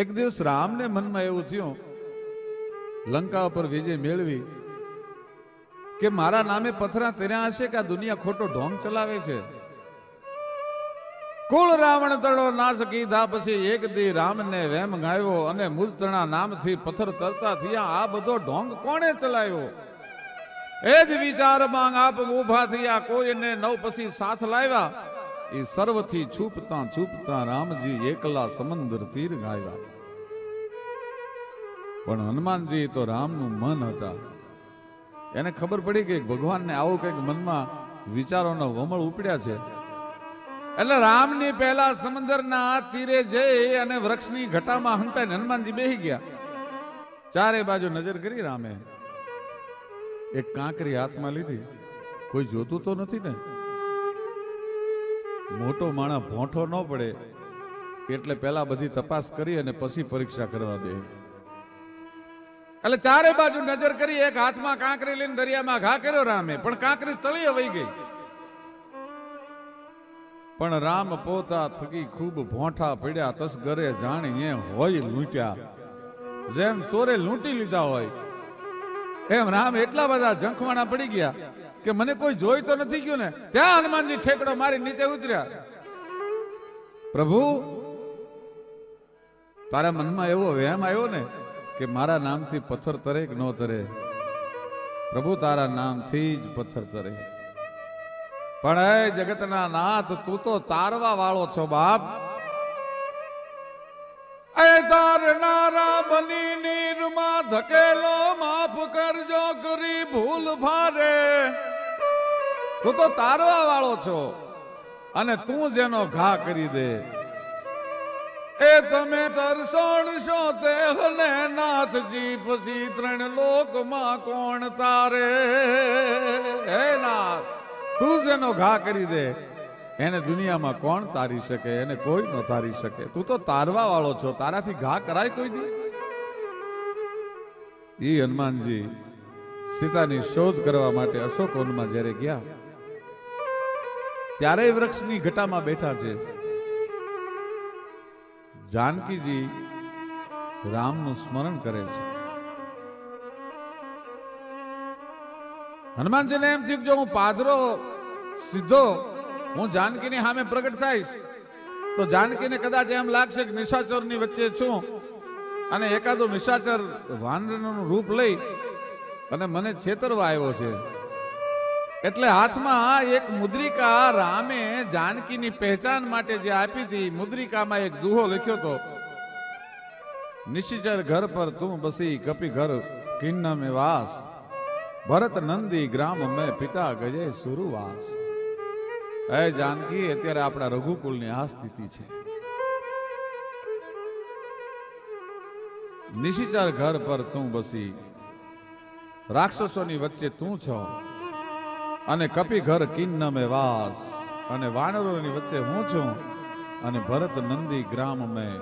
એક દિવસ રામને મનમાં એવું થયું, લંકા ઉપર વિજય મેળવી, કે મારા નામે પથરા તેર્યા હશે કે આ દુનિયા ખોટો ઢોંગ ચલાવે છે? કુળ રાવણ તળો નાશ કીધા પછી એક દી રામને વેમ ગાયો અને મુજતણા નામથી પથ્થર તરતા થયા. આ બધો ઢોંગ કોણે ચલાવ્યો? એ જ વિચારમાં આપ ઊભા થયા, કોઈને નવ પછી સાથ લાવ્યા. એ સર્વથી છૂપતા છૂપતા રામજી એકલા સમંદર તીર ગાયા પણ હનુમાનજી તો રામનું મન હતા. એને ખબર પડી કે ભગવાનને આવું કંઈક મનમાં વિચારોનો વમળ ઉપડ્યા છે. એટલે રામની પહેલા સમંદરના તીરે જઈ અને વૃક્ષની ઘટામાં હંતાઈને હનુમાનજી બેહી ગયા. ચારે બાજુ નજર કરી રામે. એક કાંકરી હાથમાં લીધી. કોઈ જોતું તો નથી ને? મોટો માણા ભોંઠો ન પડે એટલે પેલા બધી તપાસ કરી અને પછી પરીક્ષા કરવા દે. એટલે ચારે બાજુ નજર કરી એક હાથમાં કાંકરી લઈને દરિયામાં ઘા કર્યો રામે, પણ કાંકરી તળીએ વહી ગઈ. પણ રામ પોતા થકી ખૂબ ભોંઠા પડ્યા, તસ જાણી એ હોય લૂંટ્યા. જેમ ચોરે લૂંટી લીધા હોય, એમ રામ એટલા બધા જંખવાણા પડી ગયા કે મને કોઈ જોઈ તો નથી ગયું ને? ત્યાં હનુમાનજી ઠેકડો મારી નીચે ઉતર્યા. પ્રભુ, તારા મનમાં એવો વહેમ આવ્યો ને કે મારા નામથી પથ્થર તરે કે ન તરે? પ્રભુ, તારા નામથી જ પથ્થર તરે. પણ એ જગતના નાથ, તું તો તારવા વાળો છો, બાપ. એ તારનારા બની નીરમાં ધકેલો, માફ કરજો કરી ભૂલ ભારે. તું તો તારવા વાળો છો. અને તું જેનો ઘા કરી દે. એ તમે તરસોડશો તે હને નાથજી, પછી ત્રણ લોકમાં કોણ તારે? હે નાથ, તું જેનો ઘા કરી દે. એને દુનિયામાં કોણ તારી શકે? એને કોઈ ન તારી શકે. તું તો તારવા વાળો છો. તારાથી ઘા કરાય કોઈ દી? એ હનુમાનજી સીતાની શોધ કરવા માટે અશોકવનમાં જ્યારે ગયા ત્યારે વૃક્ષની ઘટામાં બેઠા છે. જાનકીજી રામનું સ્મરણ કરે છે. હનુમાનજીને એમ થયું જો હું પાદરો સીધો, હું જાનકીની સામે પ્રગટ થઈશ, તો જાનકીને કદાચ એમ લાગશે કે નિશાચરની વચ્ચે છું અને એકાદો નિશાચર વાનરનું રૂપ લઈ અને મને છેતરવા આવ્યો છે. એટલે હાથમાં એક મુદ્રિકા રામે જાનકીની પહેચાન માટે જે આપી હતી, મુદ્રિકામાં એક દુહો લખ્યો હતો, નિશિચર ઘર પર તું બસી કપી ઘર, કિન્ન મે વાસ. ભરત નંદી ગ્રામ મેં પિતા ગજે સુરુવાસ. હે જાનકી, અત્યારે આપણા રઘુકુલની આ સ્થિતિ છે. નિશિચર ઘર પર તું બસી, રાક્ષસોની વચ્ચે તું છો. અને કપી ઘર કિન્ન મે વાસ. અને વાનરોની વચ્ચે હું છું અને ભરત નંદી ગ્રામ મેં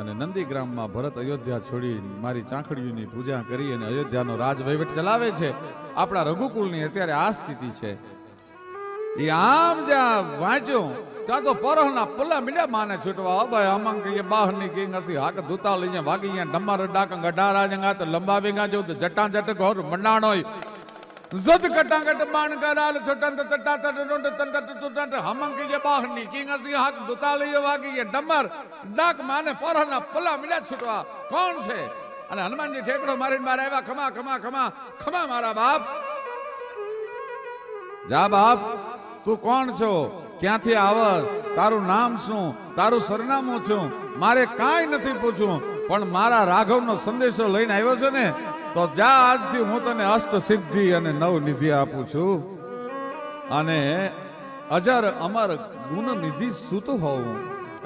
અને નંદી ગ્રામમાં ભરત અયોધ્યા છોડી મારી ચાંખડીઓની પૂજા કરી અને અયોધ્યાનો રાજ વહીવટ ચલાવે છે. આપણા રઘુકુલની અત્યારે આ સ્થિતિ છે. એ આમ જ્યાં વાંચ્યું. ત્યાં તો પરોહના પલ્લા મીડા માને છૂટવા. અભય અમંગ કે બાહરની કિંગ હસી હાક દૂતા લઈને વાગી અહીંયા. ડમર ડાક ગઢારા જંગા તો લંબાવી ગા જો જટા જટ ઘોર મંડાણોય જદ કટાંગટ બાણ કરાલ છટંત તટા તટ રોંડ તંત તુટંત હમંગ કે બાહરની કિંગ હસી હાક દૂતા લઈને વાગી ગયા ડમર ડાક માને પરોહના પુલ્લા મીડા છૂટવા કોણ છે અને હનુમાનજી ઠેકડો મારીને મારે આવ્યા ખમા ખમા ખમા ખમા મારા બાપ જા બાપ તું કોણ છો ક્યાંથી આવસ તારું નામ શું તારું સરનામું શું મારે કાંઈ નથી પૂછ્યું પણ મારા રાઘવનો સંદેશો લઈને આવ્યો છે ને તો જા આજથી હું તને અષ્ટ સિદ્ધિ અને નવ નિધિ આપું છું. અને અજર અમર ગુણ નિધિ સુત હોવું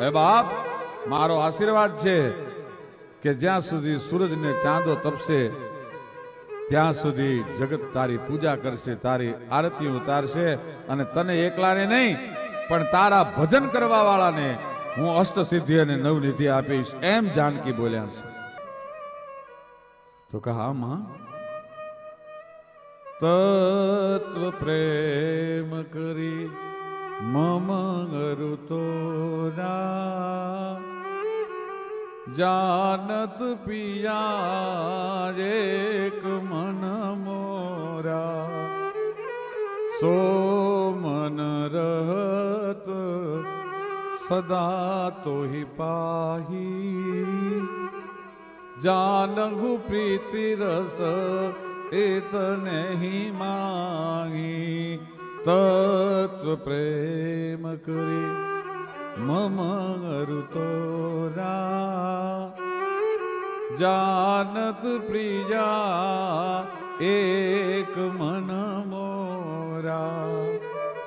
એ બાપ, મારો આશીર્વાદ છે કે જ્યાં સુધી સૂરજ ને ચાંદો તપશે, ત્યાં સુધી જગત તારી પૂજા કરશે, તારી આરતી ઉતારશે અને તને એકલાને નહીં, પણ તારા ભજન કરવા વાળાને હું અષ્ટ સિદ્ધિ અને નવનિધિ આપીશ. એમ જાનકી બોલ્યા છે. તો કહા માં તત્વ પ્રેમ કરી મમ તો જાનત પિયા એક મન મોરા સો મન રહત સદા તોહિ પાહી જાનહુ પ્રીતિ રસ એત નહીં માહી તત્વ પ્રેમ કરી મમ તોરા જાનત પ્રિયા એક મન મોરા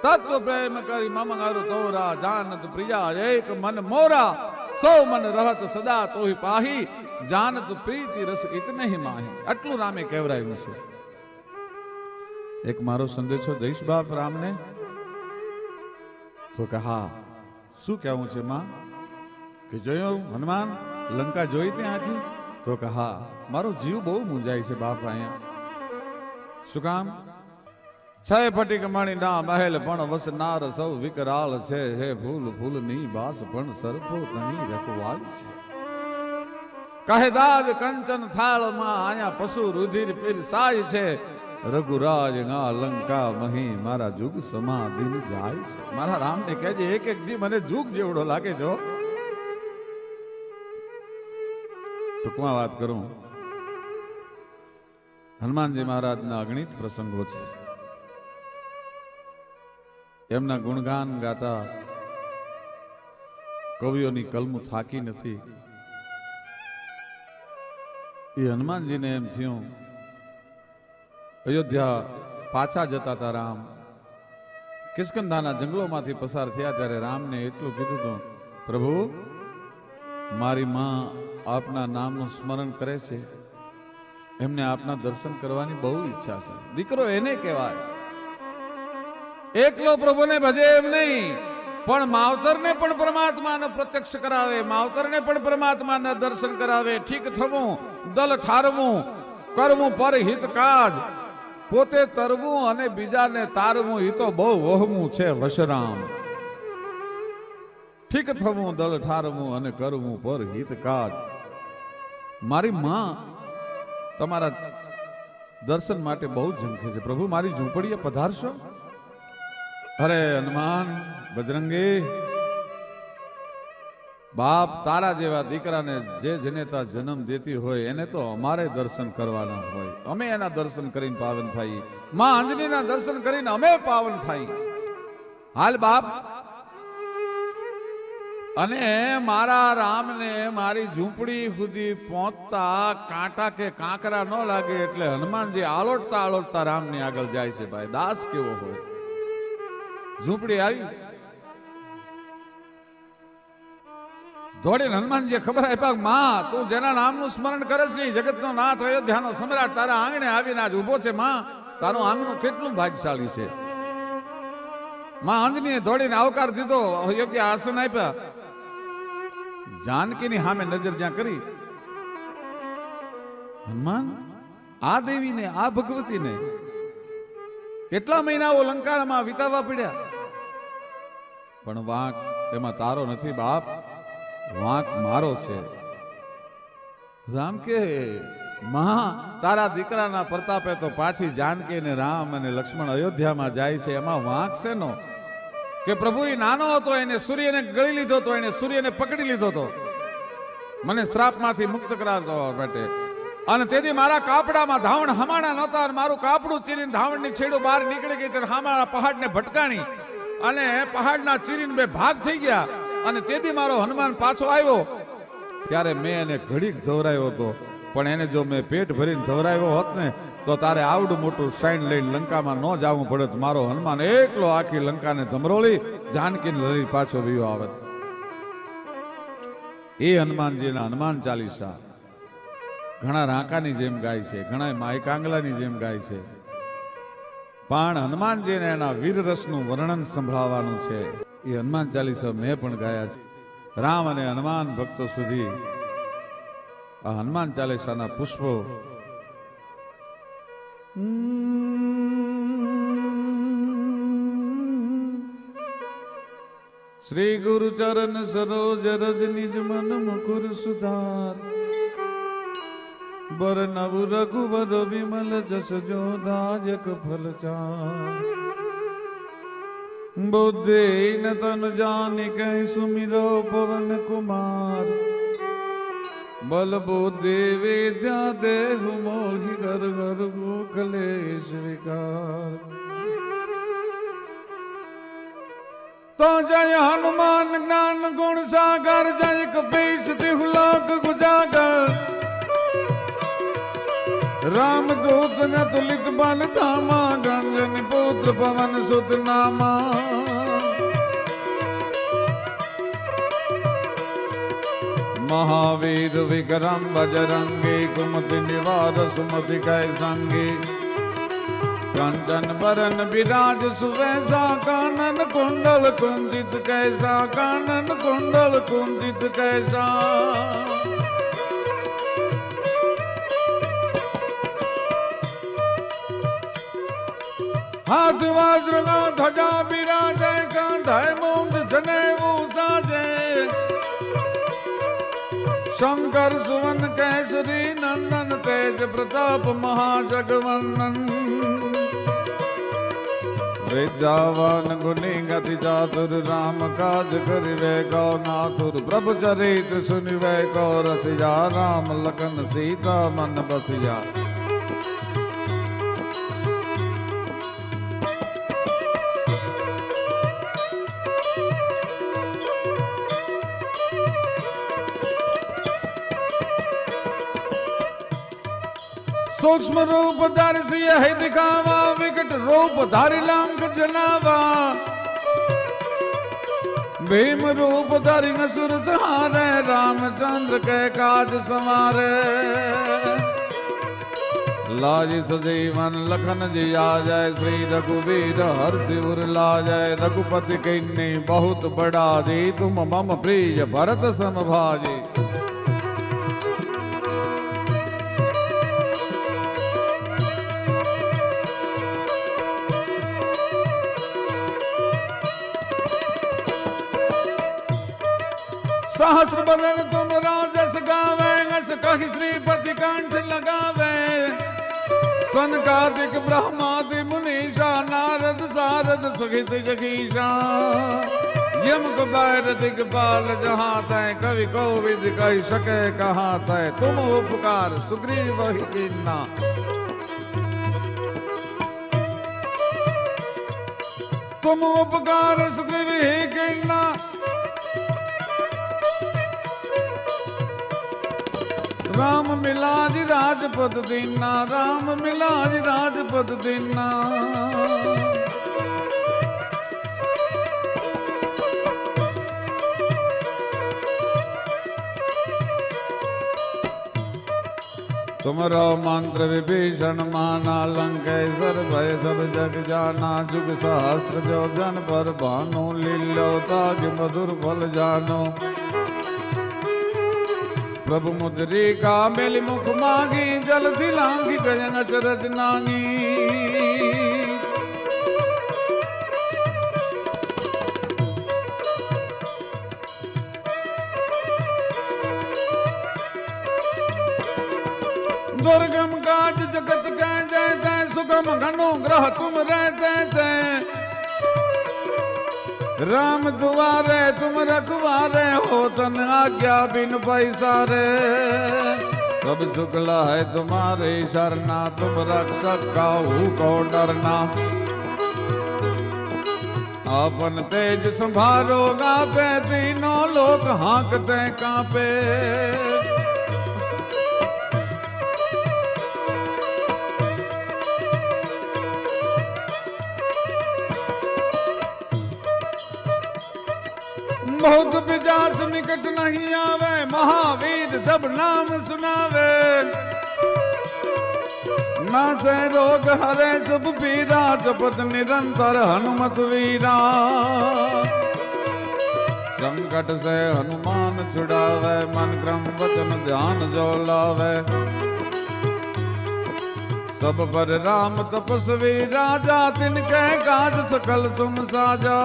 તત્વ પ્રેમ કરી મમ અરુ તોરા જાનત પ્રિયા એક મન મોરા સૌ મન રહત સદા તોહી પાહી જાનત પ્રીતિ રસ ઇતને હી માહી. આટલું રામે કહેવરાયું છે એક મારો સંદેશો દઈશ બાપ રામને. તો કે હા, શું કહેવું છે માં? કે જોયો હનુમાન, લંકા જોઈ ત્યાંથી? તો કે હા, મારો જીવ બહુ મૂંઝાય છે બાપ અહીંયા. શું કામ? છય ફટી કમાણી ના મહેલ પણ વસનાર સૌ વિકરાળ છે, હે ભૂલ ભૂલની બાસ પણ સરખો તની રખવાલ છે. કહે દાદ કંચન થાળમાં આયા પશુ રુધિર પીરસાય છે. રઘુરાજ ના લંકા મહી મારા જુગ સમા દિન જાય છે. મારા રામને કહેજે, એક એક દી મને જુગ જેવડો લાગે છો ટૂંકમાં વાત કરું. હનુમાનજી મહારાજના અગણિત પ્રસંગો છે. એમના ગુણગાન ગાતા કવિઓની કલમુ થાકી નથી. એ હનુમાનજીને એમ થયું, અયોધ્યા પાછા જતા હતા રામ. કિસ્કંધાના જંગલોમાંથી પસાર થયા ત્યારે રામને એટલું કીધું હતું, પ્રભુ, મારી માં આપના નામનું સ્મરણ કરે છે. એમને આપના દર્શન કરવાની બહુ ઈચ્છા છે. દીકરો એને કહેવાય. એકલો પ્રભુને ભજે એમ નહીં, પણ માવતરને પણ પરમાત્માનો પ્રત્યક્ષ કરાવે, માવતરને પણ પરમાત્માના દર્શન કરાવે. ઠીક થવું. દલ ઠારવું, કરવું પર હિત કાજ. પોતે તરવું અને બીજાને તારવું એ તો બહુ વહમું છે વશરામ. ઠીક થવું, દલ ઠારવું અને કરવું પર હિત કાજ. મારી માં તમારા દર્શન માટે બહુ ઝંખે છે. પ્રભુ, મારી ઝૂંપડીએ પધારશો? અરે હનુમાન, બજરંગી બાપ તારા જેવા દીકરાને જે જનેતા જન્મ દેતી હોય, એને તો અમારે દર્શન કરવાના હોય. અમે એના દર્શન કરીને પાવન થઈ માં અંજનીના દર્શન કરીને અમે પાવન થઈ હાલ બાપ. અને મારા રામને મારી ઝૂંપડી સુધી પહોંચતા કાંટા કે કાંકરા ન લાગે એટલે હનુમાનજી આલોટતા આલોટતા રામની આગળ જાય છે ભાઈ. દાસ કેવો હોય. ઝૂંપડી આવી. દોડીને હનુમાનજી ખબર આપ્યા માં, તું જેના નામનું સ્મરણ કરે છે નહીં, જગતનો નાથ અયોધ્યાનો સમ્રાટ, તારા આંગણે આવીને આજ ઊભો છે, માં, તારું આંગણું કેટલું ભાગશાળી છે. માં અંજનીએ દોડીને આવકાર દીધો યોગ્ય આસન આપ્યા. જાનકીની સામે નજર જ્યાં કરી, હનુમાન, આ દેવીને, આ ભગવતીને કેટલા મહિનાઓ લંકામાં વિતાવવા પડ્યા? પણ વાંક એમાં તારો નથી, બાપ. વાંક મારો છે. રામ કે, મહા, તારા દીકરાના પ્રતાપે તો પાછી જાનકી ને રામ અને લક્ષ્મણ અયોધ્યામાં જાય છે. એમાં વાંક છે નો કે પ્રભુ એ નાનો હતો, એને સૂર્યને ગળી લીધો હતો એને સૂર્યને પકડી લીધો હતો મને શ્રાપમાંથી મુક્ત કરાવવા માટે અને તેથી મારા કાપડામાં ધાવણ હમાણા નહોતા અને મારું કાપડું ચીરીને ધાવણની છેડું બહાર નીકળી ગઈ ત્યારે હમાણા પહાડને ભટકાણી અને પહાડના ચીરીને બે ભાગ થઈ ગયા. અને તેથી મારો હનુમાન પાછો આવ્યો. ત્યારે મેં એને ઘડીક ધવરાયો હતો. પણ એને જો મેં પેટ ભરીને ધવરાયો હોત ને, તો તારે આવડું મોટું સાઈન લઈને લંકામાં ન જવું પડે મારો હનુમાન એકલો આખી લંકાને ધમરોળી, જાનકીને લઈ પાછો વિયો આવે. એ હનુમાનજીના હનુમાન ચાલીસા. ઘણા રાંકાની જેમ ગાય છે ઘણા માયકાંગલાની જેમ ગાય છે. પણ હનુમાનજીને એના વીર રસનું વર્ણન સંભળાવવાનું છે. એ હનુમાન ચાલીસા મેં પણ ગાયા છે. રામ અને હનુમાન ભક્તો સુધી આ હનુમાન ચાલીસાના પુષ્પો શ્રી ગુરુ ચરણ સરોજ રજ નિજ મન મુકુર સુધાર. બર નવ રઘુવર વિમલ જસ જો દાયક ફલ ચાર. બુદ્ધિ ન તન જાનિ કૈ સુમિરો પવન કુમાર બલ બુદ્ધિ વિદ્યા દેહુ મોહી ઘર ઘર ગોખલેશ વિકાર તો જય હનુમાન જ્ઞાન ગુણ સાગર જય કપીશ તિહુલોક ગુજાગર રામદૂત ને તુલિત બાલ ધામા ગંજન પુત્ર પવન સુત નામા મહાવીર વિક્રમ બજરંગે કુમતિ નિવાર સુમતિ કય સંગે. કંચન બરન બિરાજ સુવૈસા કાનન કુંડલ કુંજિત કૈસા, કાનન કુંડલ કુંજિત કૈસા. हाथ वज्र ध्वजा विराजय कांधाय साजे शंकर सुवन केसरी नंदन तेज प्रताप महाजगवंदन। विद्यावान गुनी गति चातुर राम काज करिवे गौ नातुर प्रभु चरित सुनिवे गौ रसिया राम लखन सीता मन बसिया। सूक्ष्म रूप है दिखावा, विकट रूप धारी लंक जनावा। भीम रूप धरि सुर सहारे, रामचंद्र के काज संवारे। लाज सजीवन लखन जी आ जाय श्री रघुवीर हर शिवर ला जाय रघुपति किन्नी बहुत बड़ा जी तुम मम प्रिय भरत सम भाजी सहस्र बदन तुम राजस गावे अस श्रीपति कंठ लगावे। का सनकादिक ब्रह्मादि मुनीषा, नारद सारद सुखित जगीशा। यम कुबैर दिगपाल जहाँ तय, कवि कोविद कही सके कहाँ तय। तुम उपकार, सुग्रीव वही तुम उपकार, सुग्रीव ही कीन्ना राम मिलाज राजपद दीना राम मिलाज राजपद दीना तुमरो मंत्र विभीषण माना लंकेश्वर भय सब जग जाना जुग सहस्त्र जो जन पर भानु लीलो ताज मधुर फल जानो પ્રભુ મુદ્રી કામેલી મુખ માગી, જલથી લાંગી ગયન ચરજ નાની. દુર્ગમ કાજ જગત કહે જય જય, સુગમ ઘણું ગ્રહ તુમ રહે જય જય. રામ દુવારે તુમ રખવારે હો તન આજ્ઞા બિન પૈસા રે સબ શુક્લા હૈ તુમારે શરના, તુમ રક્ષક કા હું કો ડરના. આપન તેજ સંભારો ગાપે તીનો લોક હાંકતે કાપે. बहुत विजास निकट नहीं आवे महावीर जब नाम सुनावे ना से रोग हरे शुभ पीरा जपत निरंतर हनुमत वीरा संकट से हनुमान छुड़ावे मन क्रम वचन ध्यान जो लावे सब पर राम तपस्वी राजा तिनके काज सकल तुम साजा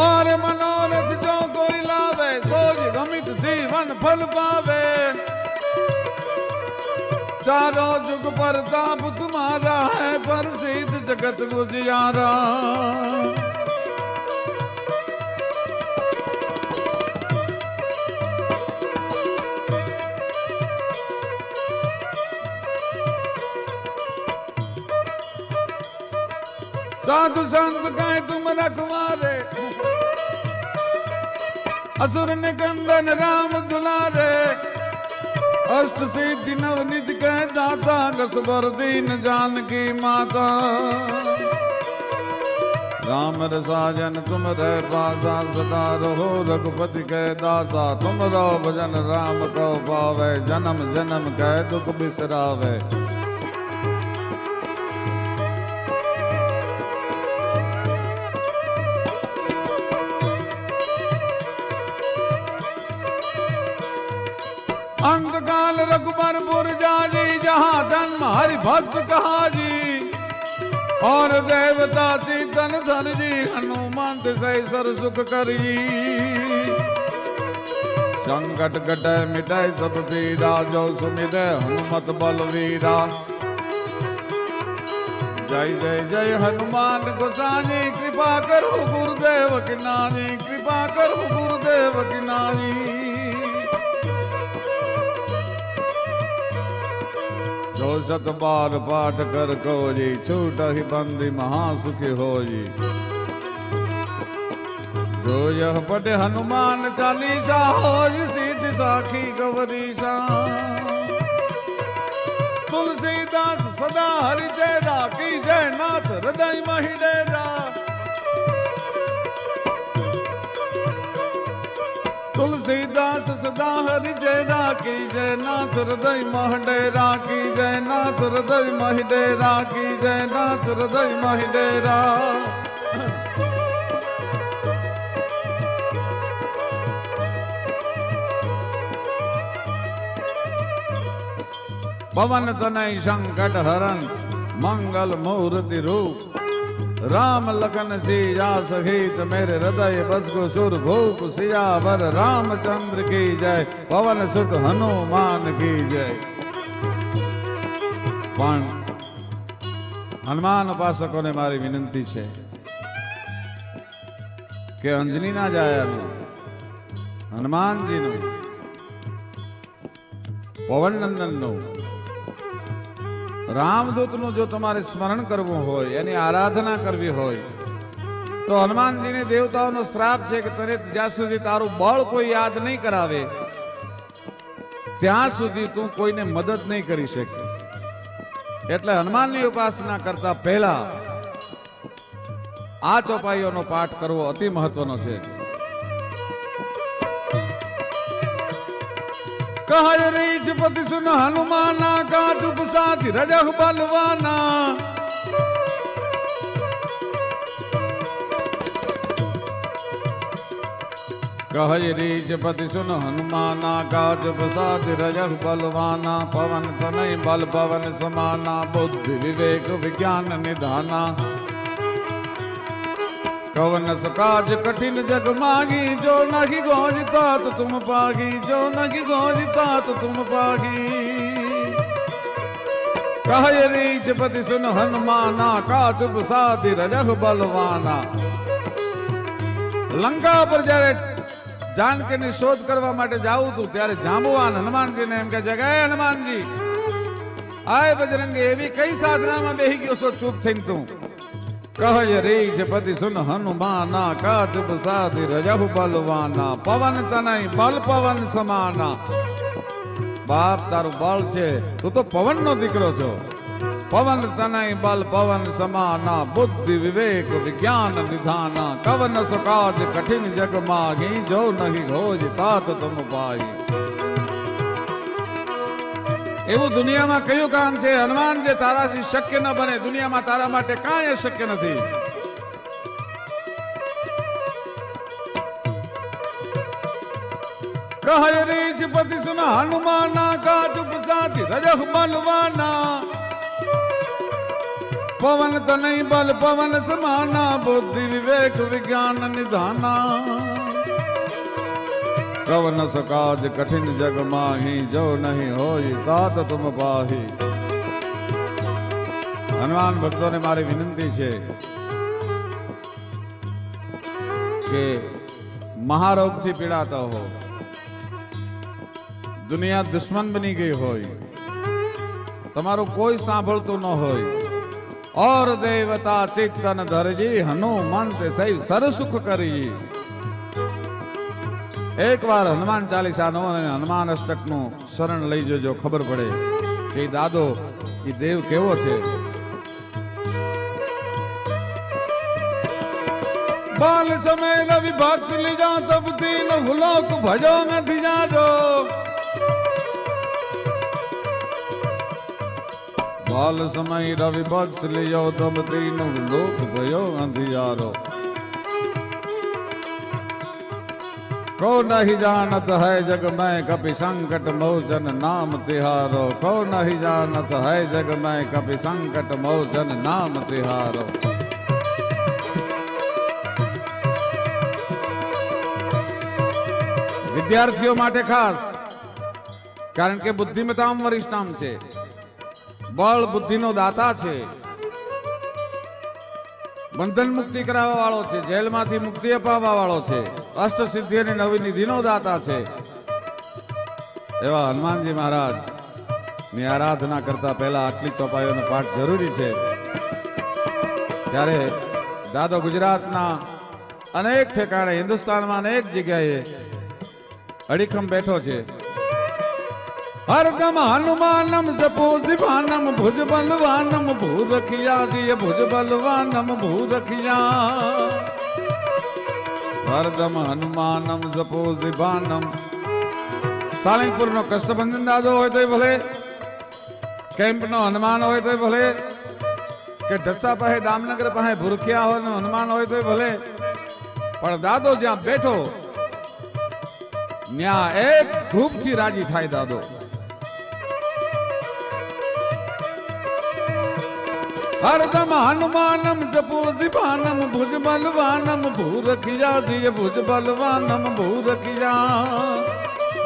ઓર મનોરથ જો કોઈ લાવે સોજ ગમિત જીવન ફલ પાવે ચારો જુગ પ્રતાપ તુમારા હૈ પ્રસિદ્ધ જગત ગુજિયારા સાધુ સંત કાય તુમ રખવારે असुर निकंदन राम दुलारे, अष्ट सिद्धि नव निधि कह दाता गसबर दीन जानकी माता। राम रसाजन तुम रह पासा, सदा रहो रघुपति कह दासा तुम रहो भजन राम को पावे, जन्म जन्म कह दुख बिसरावे। हरि भक्त कहा जी और देवता चीतन धन जी, हनुमंत से सर सुख करी। संकट कटै, मिटै सब पीड़ा, जो सुमिरै हनुमत बलवीरा। जय जय जय हनुमान गोसानी, कृपा करो गुरुदेव की नानी, कृपा करो गुरुदेव की नानी। સત બાર પાઠ કર કોજી છૂટહી બંદી મહાસુખી હોજી. જો યહ પટે હનુમાન ચાલીસા હોજ સીધ સાખી ગવરીશા તુલસીદાસ સદા હરિ જય રાખી જય નાથ હૃદયમાં હિડે જા સદા હરિ જય રાખી જય નાથ હૃદય મહડે રાખી જય નાથ હૃદય મહડે રાખી જય નાથ હૃદય મહડે રા પવન તનય સંકટ હરણ મંગલ મૂર્તિ રૂપ રામ લખન જી જા સહિત મેરે હૃદય બસગો સુર ભૂપ સિયાવર રામચંદ્ર કી જય પવન સુત હનુમાન કી જય પણ હનુમાન ઉપાસકોને મારી વિનંતી છે કે અંજનીના જાયાનું હનુમાનજીનું પવનનંદનનું રામદૂતનું જો તમારે સ્મરણ કરવું હોય, એની આરાધના કરવી હોય, તો હનુમાનજીને દેવતાઓનો શ્રાપ છે કે તને જ્યાં સુધી તારું બળ કોઈ યાદ નહીં કરાવે, ત્યાં સુધી તું કોઈને મદદ નહીં કરી શકે. એટલે હનુમાનની ઉપાસના કરતા પહેલા આ ચોપાઈઓનો પાઠ કરવો અતિ મહત્વનો છે. કહય રીચ પતિ સુન હનુમાના કાચ ઉપસાથી રજહ બલવાના. કહય રીચ પતિ સુન હનુમાના કાચ ઉપસાથી રજહ બલવાના. પવન તનય બલ પવન સમાના, બુદ્ધિ વિવેક વિજ્ઞાન નિધાના. કવન સકાજ કઠિન જગ માગી, જો નહીં ગોજતા તો તુમ પાગી જો નહીં ગોજતા તો તુમ પાગી કહે રીચ પતિ સુન હનુમાના કાચુપ સાધી રજખ બલવાના. લંકા પર જ્યારે જાનકીની શોધ કરવા માટે જાઉં તું, ત્યારે જાંબુવાન હનુમાનજીને એમ કે જગાય હનુમાનજી આય બજરંગે એવી કઈ સાધનામાં બેહી ગયો છો? ચૂપ થઈને તું. કહય રીજ પતિ સુન હનુમાના કાચ સાધિ રજહુ બલવાના, પવન તનય બલ પવન સમાના. બાપ તારું બળ છે, તું તો પવન નો દીકરો છો. પવન તનય બલ પવન સમાના, બુદ્ધિ વિવેક વિજ્ઞાન નિધાના. કવન સુકાજ કઠિન જગ માગી જો નહીં હોજ તાત તમ પાઈ એવું દુનિયામાં કયું કામ છે? હનુમાન જે તારાથી શક્ય ન બને, દુનિયામાં તારા માટે કાંઈ શક્ય નથી. કહે રીજપતિ સુન હનુમાના કા ચુપ સાથી રજહ બલવાના પવન તનય બલ, પવન સમાના, બુદ્ધિ વિવેક વિજ્ઞાન નિધાના. કવ ન સકાજ કઠિન જગ માહી, જો નહીં હોય તાત તુમ પાહી. હનુમાન ભક્તોને મારી વિનંતી છે કે મહારોગથી પીડાતા હો. દુનિયા દુશ્મન બની ગઈ હોય. તમારું કોઈ સાંભળતું ન હોય. ઓર દેવતા ચિત્તન ધરજી, હનુમંત સૈ સરસુખ કરી. એક વાર હનુમાન ચાલીસાનો અને હનુમાન અષ્ટકનું શરણ લઈ જજો, ખબર પડે. કે દાદો એ દેવ કેવો છે? બાલ સમય રવિ ભક્ત લીજા તબ તીન ભૂલો ભજો નથી જાજો. બાલ સમય રવિ ભક્ત લીજો તબ તીન ભૂલો ભયો નથી જારો. को नहीं जानत है जग में कपि संकट मोचन नाम तिहारो को नहीं जानत है जग में कपि संकट मोचन नाम तिहारो વિદ્યાર્થીઓ માટે ખાસ કારણ કે બુદ્ધિમતામ વરિષ્ઠામ છે બળ બુદ્ધિનો દાતા છે બંધન મુક્તિ કરાવવા વાળો છે જેલમાંથી મુક્તિ અપાવવા વાળો છે અષ્ટ સિદ્ધિ અને નવી નિધિનો દાતા છે. એવા હનુમાનજી મહારાજ, ની આરાધના કરતા પહેલા આટલી ચોપાઈઓનો પાઠ જરૂરી છે. ત્યારે દાદો ગુજરાતના અનેક ઠેકાણે, હિન્દુસ્તાનમાં અનેક જગ્યાએ અડીખમ બેઠો છે. હરદમ હનુમાનમ જપો જીવાનમ ભુજ બલવાનમ ભૂ રખિયા ભુજ બલવાનમ ભૂરખિયા હરદમ હનુમાનમ જપો જીભાનમ સાળંગપુર નો કષ્ટભંજન દાદો હોય તો ભલે કેમ્પ નો હનુમાન હોય તો ભલે, કે ઢસા પાસે, દામનગર પાસે ભૂરખિયા હોય નો હનુમાન હોય તો ભલે, પણ દાદો જ્યાં બેઠો, ત્યાં એક ધૂપથી રાજી થાય દાદો. हरदम हनुमानम, जपो दिवानम भुज बलवानम भूरखिया दिय भुज बलवानम भूरखिया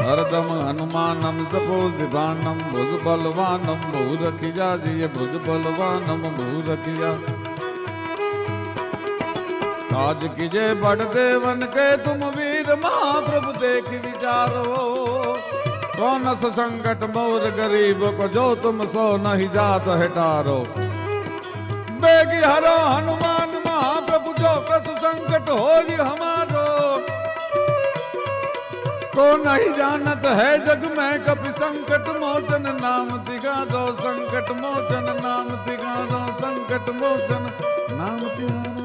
हरदम हनुमानम, जपो दिवानम भुज बलवानम भूरखिया दिय भुज बलवानम भूरखिया काज कीजे बड़ देवन के तुम वीर महाप्रभु देख विचारो। कौन संकट मोर गरीब को जो तुम सो नहीं जात हटारो। बेगी हरो हनुमान महाप्रभु जो कस संकट हो हमारो। को नहीं जानत है जग में कभी संकट, मोचन नाम दिखा तिगारो संकट, मोचन नाम दिखा तिगारो संकट, मोचन नाम तिगारो